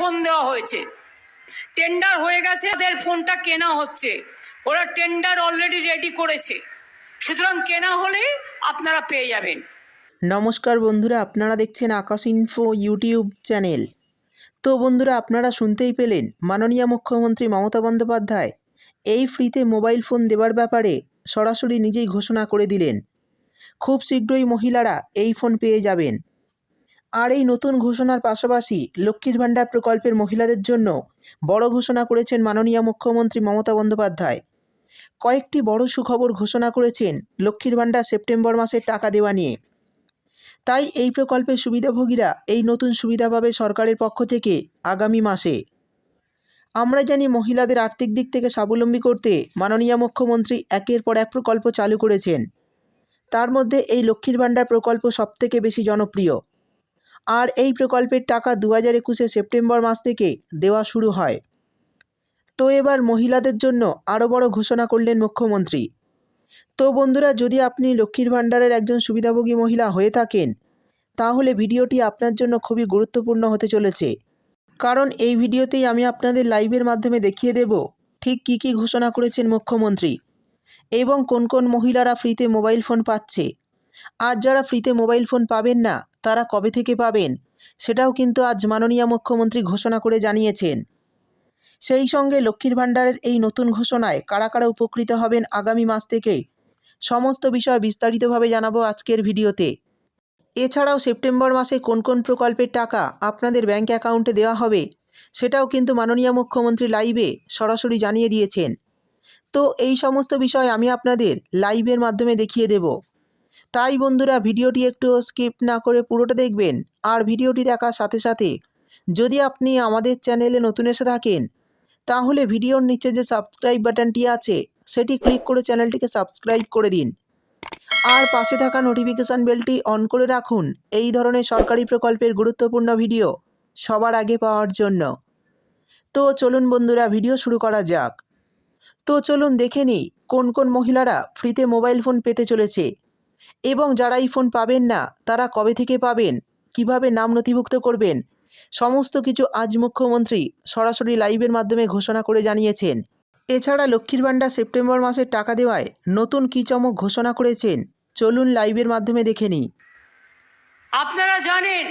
Phone দেওয়া হয়েছে। Tender হয়ে গেছে, ওদের ফোনটা কেনা হচ্ছে। ওরা টেন্ডার অলরেডি রেডি করেছে। সুতরাং কেনা হলে আপনারা পেয়ে যাবেন। নমস্কার বন্ধুরা, আপনারা দেখছেন আকাশ ইনফো ইউটিউব চ্যানেল। তো বন্ধুরা, আপনারা শুনতেই পেলেন মাননীয় মুখ্যমন্ত্রী মমতা বন্দ্যোপাধ্যায় এই ফ্রিতে মোবাইল ফোন দেওয়ার ব্যাপারে সরাসরি নিজেই ঘোষণা করে দিলেন। খুব শীঘ্রই মহিলারা এই ফোন পেয়ে যাবেন। আর এই নতুন ঘোষণার পাশাপাশি লক্ষ্মীর ভাণ্ডার প্রকল্পের মহিলাদের জন্য বড় ঘোষণা করেছেন মাননীয় মুখ্যমন্ত্রী মমতা বন্দ্যোপাধ্যায়। কয়েকটি বড় সুখবর ঘোষণা করেছেন লক্ষ্মীর ভাণ্ডার সেপ্টেম্বর মাসের টাকা দেওয়া নিয়ে। তাই এই প্রকল্পের সুবিধাভোগীরা এই নতুন সুবিধা পাবে সরকারের পক্ষ থেকে আগামী মাসে। আমরা জানি মহিলাদের আর্থিক দিক থেকে স্বাবলম্বী করতে মাননীয় মুখ্যমন্ত্রী একের পর এক প্রকল্প চালু করেছেন। তার মধ্যে এই লক্ষ্মীর ভাণ্ডার প্রকল্প সবথেকে বেশি জনপ্রিয়। আর এই প্রকল্পের টাকা দু হাজার একুশে সেপ্টেম্বর মাস থেকে দেওয়া শুরু হয়। তো এবার মহিলাদের জন্য আরও বড় ঘোষণা করলেন মুখ্যমন্ত্রী। তো বন্ধুরা, যদি আপনি লক্ষ্মীর ভাণ্ডারের একজন সুবিধাভোগী মহিলা হয়ে থাকেন, তাহলে ভিডিওটি আপনার জন্য খুবই গুরুত্বপূর্ণ হতে চলেছে। কারণ এই ভিডিওতেই আমি আপনাদের লাইভের মাধ্যমে দেখিয়ে দেব ঠিক কী কী ঘোষণা করেছেন মুখ্যমন্ত্রী এবং কোন কোন মহিলারা ফ্রিতে মোবাইল ফোন পাচ্ছে। আর যারা ফ্রিতে মোবাইল ফোন পাবেন না তারা কবে থেকে পাবেন? সেটাও কিন্তু আজ মাননীয় মুখ্যমন্ত্রী ঘোষণা করে জানিয়েছেন। সেই সঙ্গে লক্ষ্মীর ভাণ্ডারের এই নতুন ঘোষণায় কারা কারা উপকৃত হবেন আগামী মাস থেকে? সমস্ত বিষয় বিস্তারিতভাবে জানাব আজকের ভিডিওতে। এছাড়াও সেপ্টেম্বর মাসে কোন কোন প্রকল্পের টাকা আপনাদের ব্যাংক অ্যাকাউন্টে দেওয়া হবে, সেটাও কিন্তু মাননীয় মুখ্যমন্ত্রী লাইভে সরাসরি জানিয়ে দিয়েছেন। তো এই সমস্ত বিষয় আমি আপনাদের লাইভের মাধ্যমে দেখিয়ে দেব। তাই বন্ধুরা ভিডিওটি একটু স্কিপ না করে পুরোটা দেখবেন আর ভিডিওটি দেখার সাথে সাথে যদি আপনি আমাদের চ্যানেলে নতুন এসে থাকেন, তাহলে ভিডিওর নিচে যে সাবস্ক্রাইব বাটনটি আছে, সেটি ক্লিক করে চ্যানেলটিকে সাবস্ক্রাইব করে দিন। আর পাশে থাকা নোটিফিকেশান বেলটি অন করে রাখুন। এই ধরনের সরকারি প্রকল্পের গুরুত্বপূর্ণ ভিডিও সবার আগে পাওয়ার জন্য। তো চলুন বন্ধুরা, ভিডিও শুরু করা যাক। তো চলুন দেখে নিই, কোন কোন মহিলারা ফ্রিতে মোবাইল ফোন পেতে চলেছে। এবং যারা এই ফোন পাবেন না, তারা কবে থেকে পাবেন? কীভাবে নাম নথিভুক্ত করবেন? সমস্ত কিছু আজ মুখ্যমন্ত্রী সরাসরি লাইভের মাধ্যমে ঘোষণা করে জানিয়েছেন। এছাড়া লক্ষ্মীর ভাণ্ডার সেপ্টেম্বর মাসের টাকা দেওয়ায় নতুন কী চমক ঘোষণা করেছেন? চলুন লাইভের মাধ্যমে দেখে নিই। আপনারা জানেন,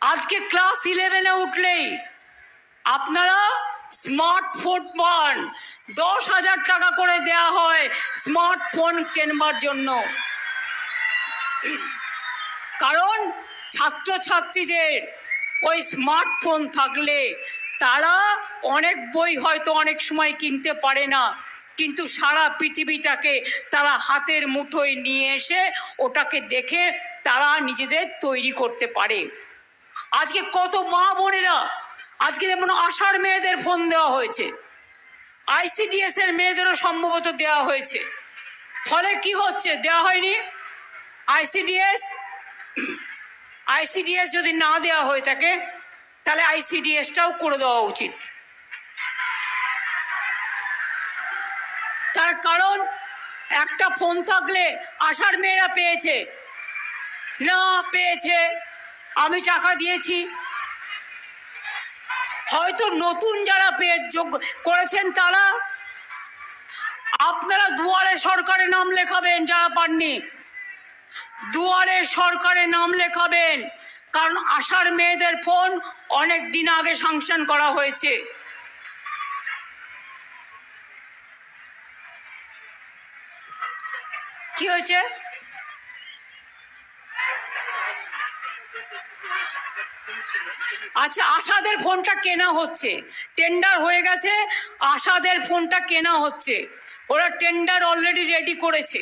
আজকে ক্লাস ইলেভেনে উঠলেই আপনারা স্মার্টফোন পান। দশ হাজার টাকা করে দেয়া হয় স্মার্টফোন কেনবার জন্য। কারণ ছাত্রছাত্রীদের ওই স্মার্টফোন থাকলে তারা অনেক বই হয়তো অনেক সময় কিনতে পারে না, কিন্তু সারা পৃথিবীটাকে তারা হাতের মুঠোয় নিয়ে এসে ওটাকে দেখে তারা নিজেদের তৈরি করতে পারে। আজকে কত মা বোনেরা, আজকে যেমন আষাঢ় মেয়েদের ফোন দেওয়া হয়েছে আইসিডিএস এর মেয়েদেরও সম্ভবত দেওয়া হয়েছে। ফলে কি হচ্ছে, দেওয়া হয়নি? আইসিডিএস আইসিডিএস যদি না দেওয়া হয়ে থাকে, তাহলে আইসিডিএসটাও করে দেওয়া উচিত। তার কারণ, একটা ফোন থাকলে আশার মেয়েরা পেয়েছে। না, পেয়েছে। আমি টাকা দিয়েছি। হয়তো নতুন যারা পেয়ে যোগ্য করেছেন তারা, আপনারা দুয়ারে সরকারের নাম লেখাবেন যারা পাননি। দুয়ারে সরকারে নাম লেখাবেন, কারণ আশার মেয়েদের ফোন অনেক দিন আগে সাংশন করা হয়েছে। কি হয়েছে? আচ্ছা আশাদের ফোনটা কেনা হচ্ছে। টেন্ডার হয়ে গেছে, আশাদের ফোনটা কেনা হচ্ছে। ওরা টেন্ডার অলরেডি রেডি করেছে।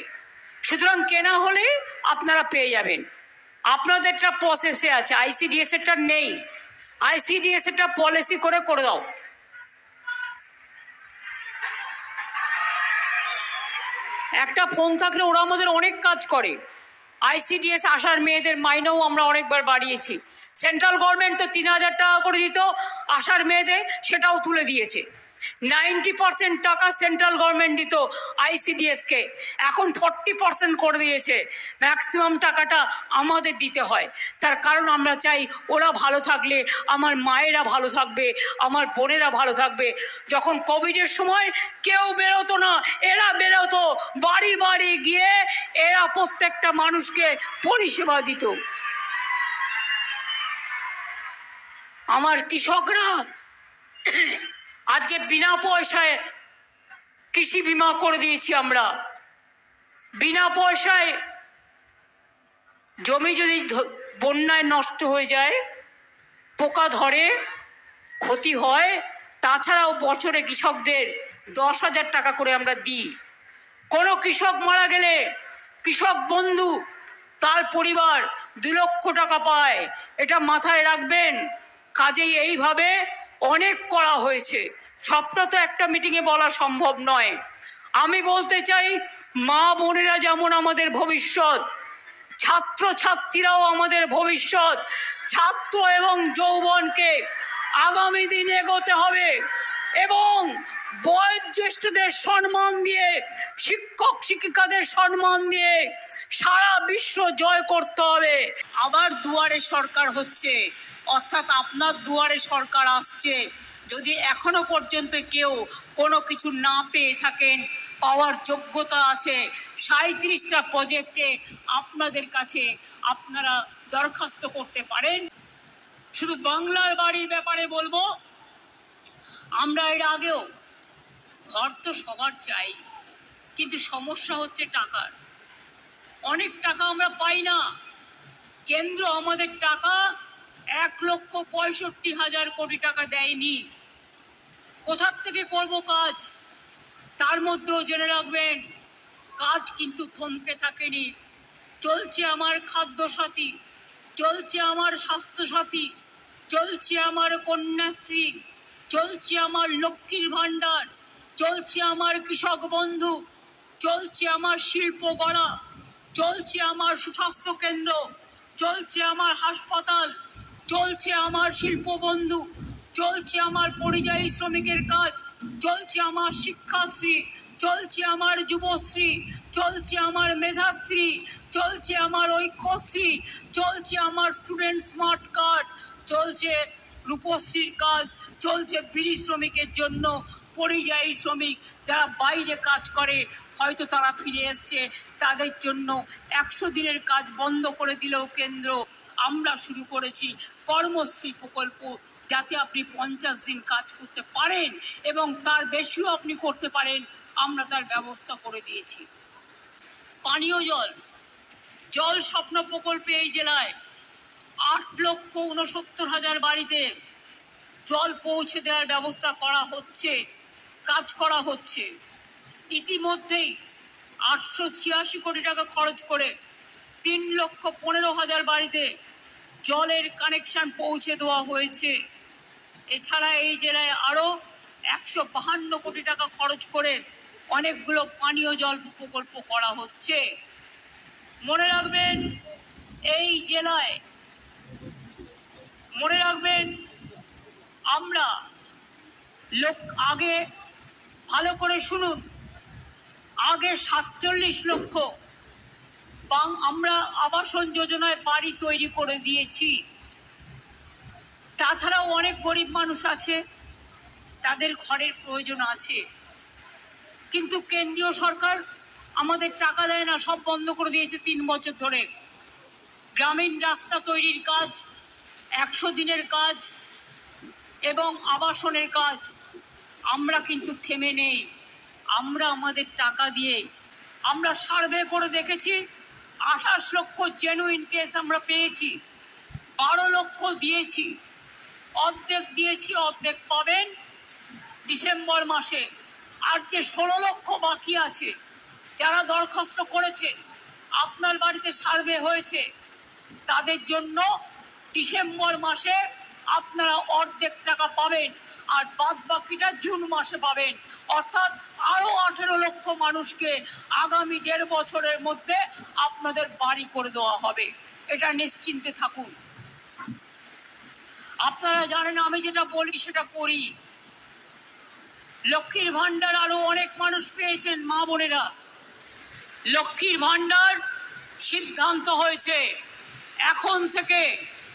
সুতরাং কেনা হলে আপনারা পেয়ে যাবেন। আপনাদেরটা প্রসেসে আছে। আইসিডিএস এরটা নেই। আইসিডিএস এরটা পলিসি করে করে দাও। একটা ফোন থাকলে ওরা আমাদের অনেক কাজ করে। আইসিডিএস আসার মেয়েদের মাইনেও আমরা অনেকবার বাড়িয়েছি। সেন্ট্রাল গভর্নমেন্ট তো তিন হাজার টাকা করে দিত, আসার মেয়েদের সেটাও তুলে দিয়েছে। নাইনটি পার্সেন্ট টাকা সেন্ট্রাল গভর্নমেন্ট দিত আইসিডিএস কে। এখন ফর্টি পার্সেন্ট করে দিয়েছে। ম্যাক্সিমাম টাকাটা আমাদের দিতে হয়। তার কারণ আমরা চাই ওরা ভালো থাকলে, আমার মায়েরা ভালো থাকবে, আমার বোনেরা ভালো থাকবে। যখন কোভিডের সময় কেউ বেরোতো না, এরা বেরোতো, বাড়ি বাড়ি গিয়ে এরা প্রত্যেকটা মানুষকে পরিষেবা দিত। আমার কৃষকরা আজকে বিনা পয়সায় কৃষি বিমা করে দিয়েছি আমরা। বিনা পয়সায় জমি যদি বন্যায় নষ্ট হয়ে যায়, পোকা ধরে, ক্ষতি হয়, তাছাড়াও বছরে কৃষকদের দশ হাজার টাকা করে আমরা দিই। কোনো কৃষক মারা গেলে কৃষক বন্ধু তার পরিবার দু লক্ষ টাকা পায়। এটা মাথায় রাখবেন। কাজেই এইভাবে অনেক করা হয়েছে। সবটা তো একটা মিটিংয়ে বলা সম্ভব নয়। আমি বলতে চাই, মা বোনেরা যেমন আমাদের ভবিষ্যৎ ছাত্র ছাত্রীরাও আমাদের ভবিষ্যৎ, ছাত্র এবং যৌবনকে আগামী দিন এগোতে হবে এবং বয়োজ্যেষ্ঠদের সম্মান দিয়ে, শিক্ষক শিক্ষিকাদের সম্মান দিয়ে সারা বিশ্ব জয় করতে হবে। আবার দুয়ারে সরকার হচ্ছে। অর্থাৎ আপনার দুয়ারে সরকার আসছে। যদি এখনও পর্যন্ত কেউ কোনো কিছু না পেয়ে থাকেন, পাওয়ার যোগ্যতা আছে সাঁত্রিশটা প্রজেক্টে আপনাদের কাছে আপনারা দরখাস্ত করতে পারেন। শুধু বাংলার বাড়ির ব্যাপারে বলব, আমরা এর আগেও ঘর তো সবার চাই, কিন্তু সমস্যা হচ্ছে টাকার। অনেক টাকা আমরা পাই না। কেন্দ্র আমাদের টাকা এক লক্ষ পঁয়ষট্টি হাজার কোটি টাকা দেয়নি। কোথার থেকে করব কাজ? তার মধ্যেও জেনে রাখবেন, কাজ কিন্তু থমকে থাকেনি। চলছে আমার খাদ্য সাথী চলছে আমার স্বাস্থ্য সাথী চলছে আমার কন্যাশ্রী, চলছে আমার লক্ষ্মীর ভাণ্ডার, চলছে আমার কৃষক বন্ধু, চলছে আমার শিল্প গড়া, চলছে আমার সুস্বাস্থ্য কেন্দ্র, চলছে আমার হাসপাতাল চলছে আমার শিল্প বন্ধু চলছে আমার পরিযায়ী শ্রমিকের কাজ, চলছে আমার শিক্ষাশ্রী, চলছে আমার যুবশ্রী, চলছে আমার মেধাশ্রী, চলছে আমার ঐক্যশ্রী, চলছে আমার স্টুডেন্ট স্মার্ট কার্ড, চলছে রূপশ্রীর কাজ, চলছে বিড়ি শ্রমিকের জন্য পরিযায়ী শ্রমিক যারা বাইরে কাজ করে, হয়তো তারা ফিরে এসছে, তাদের জন্য একশো দিনের কাজ বন্ধ করে দিলেও কেন্দ্র। আমরা শুরু করেছি কর্মশ্রী প্রকল্প যাতে আপনি পঞ্চাশ দিন কাজ করতে পারেন এবং তার বেশিও আপনি করতে পারেন, আমরা তার ব্যবস্থা করে দিয়েছি। পানীয় জল জল স্বপ্ন প্রকল্পে এই জেলায় আট লক্ষ উনসত্তর হাজার বাড়িতে জল পৌঁছে দেওয়ার ব্যবস্থা করা হচ্ছে, কাজ করা হচ্ছে। ইতিমধ্যেই আটশো ছিয়াশি কোটি টাকা খরচ করে তিন লক্ষ পনেরো হাজার বাড়িতে জলের কানেকশন পৌঁছে দেওয়া হয়েছে। এছাড়া এই জেলায় আরও একশো বাহান্ন কোটি টাকা খরচ করে অনেকগুলো পানীয় জল প্রকল্প করা হচ্ছে। মনে রাখবেন, এই জেলায় মনে রাখবেন, আমরা লোক আগে, ভালো করে শুনুন, আগে সাতচল্লিশ লক্ষ আমরা আবাসন যোজনায় বাড়ি তৈরি করে দিয়েছি। তাছাড়াও অনেক গরিব মানুষ আছে, তাদের ঘরের প্রয়োজন আছে। কিন্তু কেন্দ্রীয় সরকার আমাদের টাকা দেয় না, সব বন্ধ করে দিয়েছে তিন বছর ধরে। গ্রামীণ রাস্তা তৈরির কাজ, একশো দিনের কাজ এবং আবাসনের কাজ, আমরা কিন্তু থেমে নেই। আমরা আমাদের টাকা দিয়ে আমরা সার্ভে করে দেখেছি আঠাশ লক্ষ জেনুইন কেস আমরা পেয়েছি, বারো লক্ষ দিয়েছি, অর্ধেক দিয়েছি, অর্ধেক পাবেন ডিসেম্বর মাসে। আর যে ষোলো লক্ষ বাকি আছে, যারা দরখাস্ত করেছে, আপনার বাড়িতে সার্ভে হয়েছে, তাদের জন্য ডিসেম্বর মাসে আপনারা অর্ধেক টাকা পাবেন। আর বাদ বাকিটা জুন মাসে পাবেন। অর্থাৎ আরও আঠেরো লক্ষ মানুষকে আগামী দেড় বছরের মধ্যে আপনাদের বাড়ি করে দেওয়া হবে। এটা নিশ্চিন্তে থাকুন। আপনারা জানেন, আমি যেটা বলি সেটা করি। লক্ষ্মীর ভান্ডার আরও অনেক মানুষ পেয়েছেন, মা বোনেরা। লক্ষ্মীর ভান্ডার সিদ্ধান্ত হয়েছে। এখন থেকে